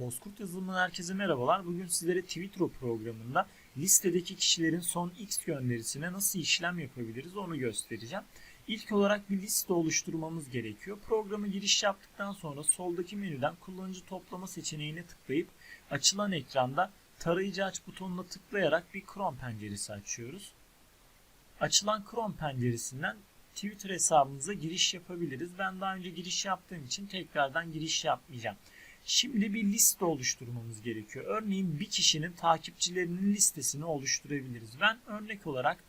Bozkurt yazılımından herkese merhabalar. Bugün sizlere Twitter programında listedeki kişilerin son X gönderisine nasıl işlem yapabiliriz onu göstereceğim. İlk olarak bir liste oluşturmamız gerekiyor. Programa giriş yaptıktan sonra soldaki menüden kullanıcı toplama seçeneğine tıklayıp açılan ekranda tarayıcı aç butonuna tıklayarak bir Chrome penceresi açıyoruz. Açılan Chrome penceresinden Twitter hesabımıza giriş yapabiliriz. Ben daha önce giriş yaptığım için tekrardan giriş yapmayacağım. Şimdi bir liste oluşturmamız gerekiyor. Örneğin bir kişinin takipçilerinin listesini oluşturabiliriz. Ben örnek olarak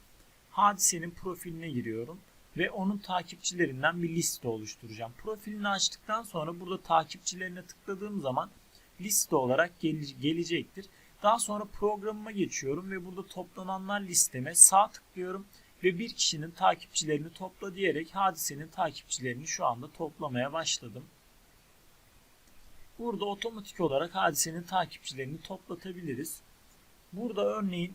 Hadise'nin profiline giriyorum ve onun takipçilerinden bir liste oluşturacağım. Profilini açtıktan sonra burada takipçilerine tıkladığım zaman liste olarak gele- gelecektir. Daha sonra programıma geçiyorum ve burada toplananlar listeme sağ tıklıyorum ve bir kişinin takipçilerini topla diyerek hadisenin takipçilerini şu anda toplamaya başladım. Burada otomatik olarak hadisenin takipçilerini toplatabiliriz. Burada örneğin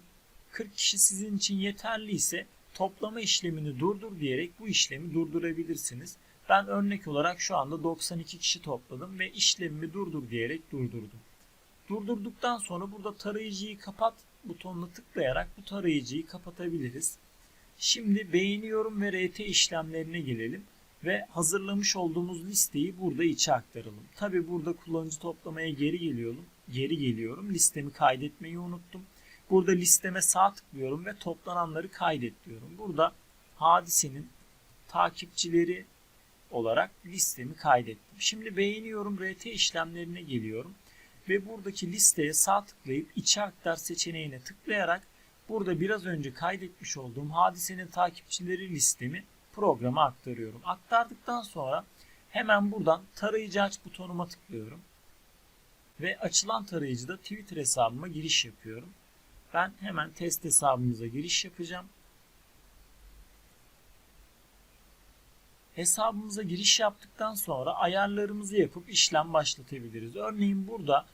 40 kişi sizin için yeterli ise toplama işlemini durdur diyerek bu işlemi durdurabilirsiniz. Ben örnek olarak şu anda 92 kişi topladım ve işlemimi durdur diyerek durdurdum. Durdurduktan sonra burada tarayıcıyı kapat butonuna tıklayarak bu tarayıcıyı kapatabiliriz. Şimdi beğeniyorum ve RT işlemlerine gelelim ve hazırlamış olduğumuz listeyi burada içe aktaralım. Tabi burada kullanıcı toplamaya geri geliyorum. Geri geliyorum. Listemi kaydetmeyi unuttum. Burada listeme sağ tıklıyorum ve toplananları kaydet diyorum. Burada hadisenin takipçileri olarak listemi kaydettim. Şimdi beğeniyorum RT işlemlerine geliyorum ve buradaki listeye sağ tıklayıp içe aktar seçeneğine tıklayarak burada biraz önce kaydetmiş olduğum hadisenin takipçileri listemi programa aktarıyorum. Aktardıktan sonra hemen buradan tarayıcı aç butonuma tıklıyorum. Ve açılan tarayıcıda Twitter hesabıma giriş yapıyorum. Ben hemen test hesabımıza giriş yapacağım. Hesabımıza giriş yaptıktan sonra ayarlarımızı yapıp işlem başlatabiliriz. Örneğin burada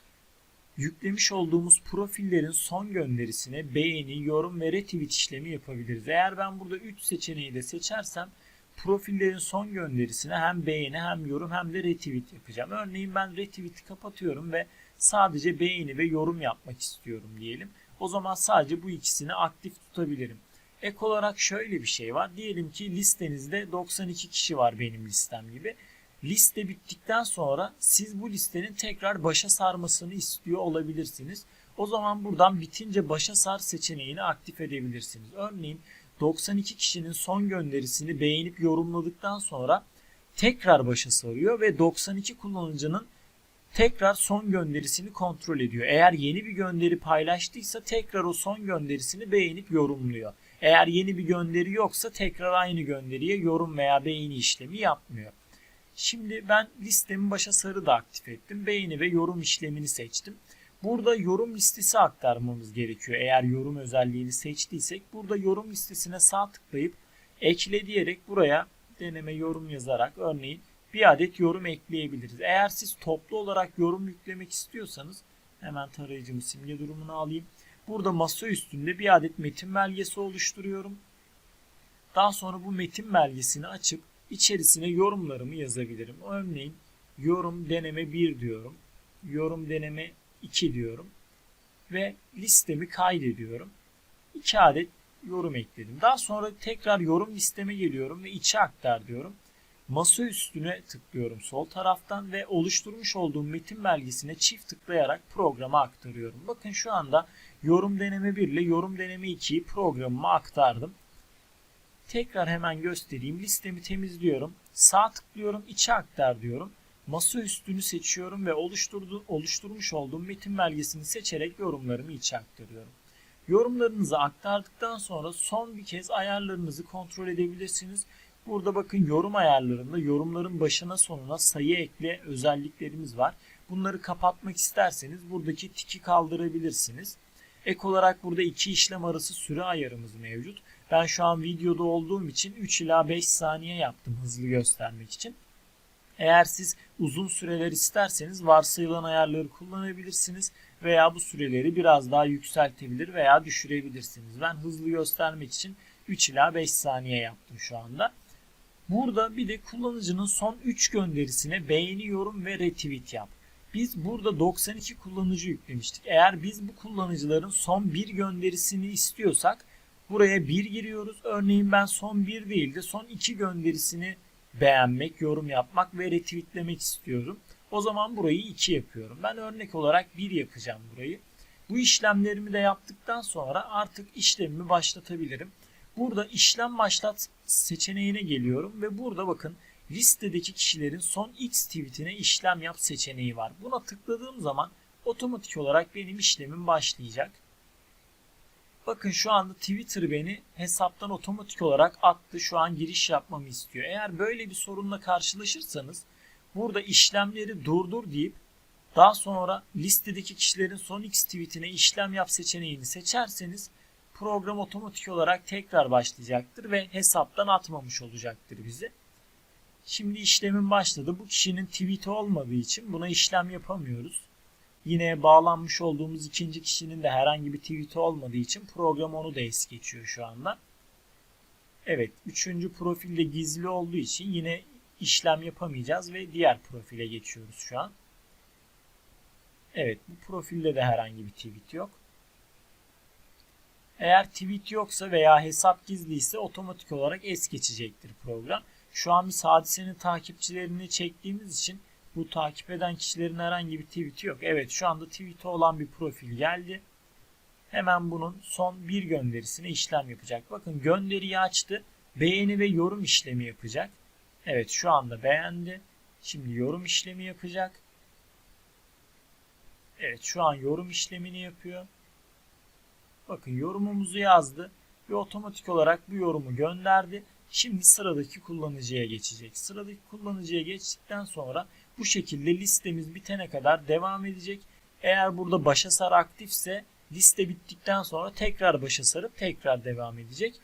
yüklemiş olduğumuz profillerin son gönderisine beğeni, yorum ve retweet işlemi yapabiliriz. Eğer ben burada 3 seçeneği de seçersem profillerin son gönderisine hem beğeni hem yorum hem de retweet yapacağım. Örneğin ben retweet'i kapatıyorum ve sadece beğeni ve yorum yapmak istiyorum diyelim. O zaman sadece bu ikisini aktif tutabilirim. Ek olarak şöyle bir şey var. Diyelim ki listenizde 92 kişi var benim listem gibi. Liste bittikten sonra siz bu listenin tekrar başa sarmasını istiyor olabilirsiniz. O zaman buradan bitince başa sar seçeneğini aktif edebilirsiniz. Örneğin 92 kişinin son gönderisini beğenip yorumladıktan sonra tekrar başa sarıyor ve 92 kullanıcının tekrar son gönderisini kontrol ediyor. Eğer yeni bir gönderi paylaştıysa tekrar o son gönderisini beğenip yorumluyor. Eğer yeni bir gönderi yoksa tekrar aynı gönderiye yorum veya beğeni işlemi yapmıyor. Şimdi ben listemi başa sarı da aktif ettim. Beğeni ve yorum işlemini seçtim. Burada yorum listesi aktarmamız gerekiyor. Eğer yorum özelliğini seçtiysek burada yorum listesine sağ tıklayıp ekle diyerek buraya deneme yorum yazarak örneğin bir adet yorum ekleyebiliriz. Eğer siz toplu olarak yorum yüklemek istiyorsanız hemen tarayıcımı simge durumunu alayım. Burada masa üstünde bir adet metin belgesi oluşturuyorum. Daha sonra bu metin belgesini açıp içerisine yorumlarımı yazabilirim. Örneğin yorum deneme 1 diyorum. Yorum deneme 2 diyorum. Ve listemi kaydediyorum. 2 adet yorum ekledim. Daha sonra tekrar yorum listeme geliyorum ve içe aktar diyorum. Masa üstüne tıklıyorum sol taraftan ve oluşturmuş olduğum metin belgesine çift tıklayarak programa aktarıyorum. Bakın şu anda yorum deneme 1 ile yorum deneme 2'yi programıma aktardım. Tekrar hemen göstereyim. Listemi temizliyorum. Sağ tıklıyorum. içe aktar diyorum. Masa üstünü seçiyorum ve oluşturdu, oluşturmuş olduğum metin belgesini seçerek yorumlarımı içe aktarıyorum. Yorumlarınızı aktardıktan sonra son bir kez ayarlarınızı kontrol edebilirsiniz. Burada bakın yorum ayarlarında yorumların başına sonuna sayı ekle özelliklerimiz var. Bunları kapatmak isterseniz buradaki tiki kaldırabilirsiniz. Ek olarak burada iki işlem arası süre ayarımız mevcut. Ben şu an videoda olduğum için 3 ila 5 saniye yaptım hızlı göstermek için. Eğer siz uzun süreler isterseniz varsayılan ayarları kullanabilirsiniz veya bu süreleri biraz daha yükseltebilir veya düşürebilirsiniz. Ben hızlı göstermek için 3 ila 5 saniye yaptım şu anda. Burada bir de kullanıcının son 3 gönderisine beğeni, yorum ve retweet yap. Biz burada 92 kullanıcı yüklemiştik. Eğer biz bu kullanıcıların son bir gönderisini istiyorsak buraya 1 giriyoruz. Örneğin ben son 1 değil de son 2 gönderisini beğenmek, yorum yapmak ve retweetlemek istiyorum. O zaman burayı 2 yapıyorum. Ben örnek olarak 1 yapacağım burayı. Bu işlemlerimi de yaptıktan sonra artık işlemimi başlatabilirim. Burada işlem başlat seçeneğine geliyorum ve burada bakın listedeki kişilerin son X tweetine işlem yap seçeneği var. Buna tıkladığım zaman otomatik olarak benim işlemim başlayacak. Bakın şu anda Twitter beni hesaptan otomatik olarak attı. Şu an giriş yapmamı istiyor. Eğer böyle bir sorunla karşılaşırsanız burada işlemleri durdur deyip daha sonra listedeki kişilerin son X tweetine işlem yap seçeneğini seçerseniz program otomatik olarak tekrar başlayacaktır ve hesaptan atmamış olacaktır bizi. Şimdi işlemin başladı. Bu kişinin tweet'i olmadığı için buna işlem yapamıyoruz. Yine bağlanmış olduğumuz ikinci kişinin de herhangi bir tweet'i olmadığı için program onu da es geçiyor şu anda. Evet, üçüncü profilde gizli olduğu için yine işlem yapamayacağız ve diğer profile geçiyoruz şu an. Evet, bu profilde de herhangi bir tweet yok. Eğer tweet yoksa veya hesap gizliyse otomatik olarak es geçecektir program. Şu an biz hadisenin takipçilerini çektiğimiz için bu takip eden kişilerin herhangi bir tweet'i yok. Evet şu anda tweet'i olan bir profil geldi. Hemen bunun son bir gönderisine işlem yapacak. Bakın gönderiyi açtı. Beğeni ve yorum işlemi yapacak. Evet şu anda beğendi. Şimdi yorum işlemi yapacak. Evet şu an yorum işlemini yapıyor. Bakın yorumumuzu yazdı ve otomatik olarak bu yorumu gönderdi. Şimdi sıradaki kullanıcıya geçecek. Sıradaki kullanıcıya geçtikten sonra bu şekilde listemiz bitene kadar devam edecek. Eğer burada başa sar aktifse liste bittikten sonra tekrar başa sarıp tekrar devam edecek.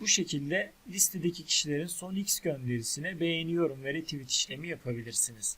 Bu şekilde listedeki kişilerin son X gönderisine beğeniyorum ve retweet işlemi yapabilirsiniz.